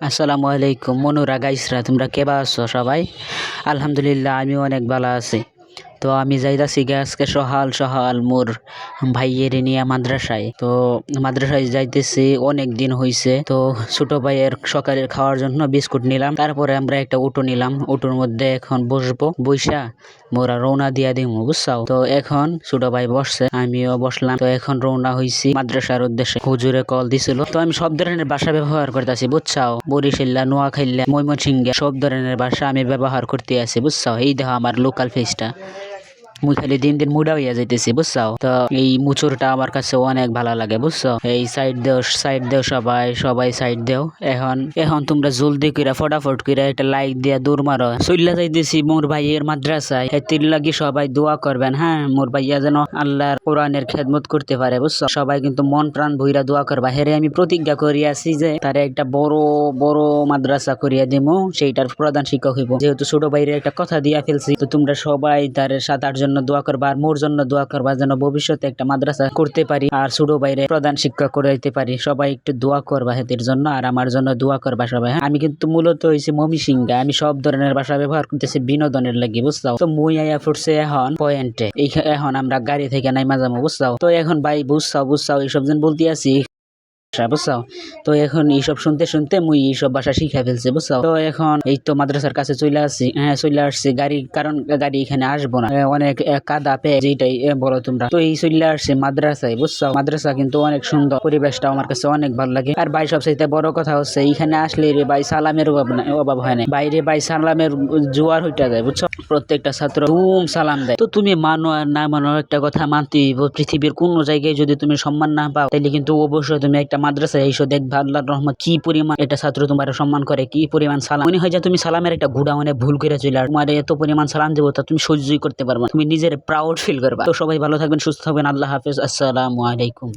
আসসালামু আলাইকুম। মনুরা গাইসরা তোমরা কেবা আছো সবাই? আলহামদুলিল্লাহ আমি অনেক ভালো আছি। তো আমি যাইতাছি আজকে সহাল সহাল মোর ভাইয়ের নিয়ে মাদ্রাসায়। তো মাদ্রাসায় যাইতেছি, অনেক দিন হইছে। তো ছোট ভাইয়ের সকালের খাওয়ার জন্য বিস্কুট নিলাম। তারপরে আমরা একটা অটো নিলাম। অটোর মধ্যে এখন বসবো। বইসা মোরা রওনা দিয়া দিমু, বুঝছাও? তো এখন ছোট ভাই বসছে, আমিও বসলাম। তো এখন রওনা হইছি মাদ্রাসার উদ্দেশ্যে। হুজুরে কল দিছিল। তো আমি সব ধরনের ভাষা ব্যবহার করতেছি, বুঝছাও? বরিশাল্লা নোয়াখাইল্লা ময়মনসিংহে সব ধরনের ভাষা আমি ব্যবহার করতে আছি, বুঝছাও? এই দেখো আমার লোকাল ফেসটা মুই খালি দিন দিন মুডা হইয়া যাইতেছি, বুঝছাও? তো এই মুচুরটা আমার কাছে অনেক ভালো লাগে বুঝছ এই সাইড দেও সাইড দেও সবাই সবাই সাইড দেও। এখন এখন তোমরা জলদি কইরা, ফটাফট কইরা একটা লাইক দিয়া দূর মারো। চইলা যাইতেছি মোর ভাইয়ের মাদ্রাসায়। এতির লাগি সবাই দোয়া করবেন হ্যাঁ? মোর ভাইয়া যেন আল্লাহর কোরআনের খেদমত করতে পারে বুঝছ সবাই কিন্তু মন প্রাণ ভইরা দোয়া করবা। হেরে আমি প্রতিজ্ঞা করিয়াছি যে, তারে একটা বড় বড় মাদ্রাসা করিয়া দিমু, সেইটার প্রধান শিক্ষক হইব। যেহেতু ছোট ভাইয়ের একটা কথা দিয়া ফেলছি, তো তোমরা সবাই তার সাত, আট জন্য দোয়া করবা আর মোর জন্য দোয়া করবা যেন ভবিষ্যতে একটা মাদ্রাসা করতে পারি আর ছোট বাইরে প্রধান শিক্ষক করে দিতে পারি। সবাই একটু দোয়া করবা হেদের জন্য আর আমার জন্য দোয়া করবা সবাই হ্যাঁ? আমি কিন্তু মূলত হয়েছি মমি সিংহা আমি সব ধরনের ভাষা ব্যবহার করতেছি বিনোদনের লাগি, বুঝছাও? তো মুই আইয়া ফুটছে এখন পয়েন্টে। এখন আমরা গাড়ি থেকে নাই যাব বুঝছাও? তো এখন ভাই, বুঝছাও বুঝছাও, এইসব জন বলতে আছি ভাষা বুঝছাও তো এখন এইসব শুনতে শুনতে মুই এইসব ফেলছি বুঝছাও তো এখন এই তো মাদ্রাসার কাছে চলে আসছি হ্যাঁ চলে আসছি। গাড়ি, কারণ গাড়ি এখানে আসব না। অনেক কাদা যেটাই বলো তোমরা। তো এই চলে আসছে মাদ্রাসায় বুঝছাও মাদ্রাসা কিন্তু অনেক সুন্দর। পরিবেশটা আমার কাছে অনেক ভালো লাগে। আর ভাই বড় কথা হচ্ছে, এইখানে আসলে রে ভাই সালামের অভাব হয় না। বাইরে ভাই, সালামের জোয়ার হইটা যায়, বুঝছ? প্রত্যেকটা ছাত্র ধুম সালাম দেয়। তো তুমি মানো আর না মানো, একটা কথা মানতেই পৃথিবীর কোন জায়গায় যদি তুমি সম্মান না পাও তাহলে কিন্তু অবশ্যই তুমি একটা মাদ্রাসায় এইসব দেখবা আল্লাহর রহমান কি পরিমাণ এটা ছাত্র তোমার সম্মান করে, কি পরিমাণ সালাম। মনে হয় যে তুমি সালামের একটা গুড়া মানে ভুল করে চলে তোমার এত পরিমাণ সালাম দেবো তা তুমি সহ্যই করতে পারবা তুমি নিজের প্রাউড ফিল করবা। তো সবাই ভালো থাকবেন, সুস্থ থাকবেন, আল্লাহ হাফিজ, আসসালামু আলাইকুম।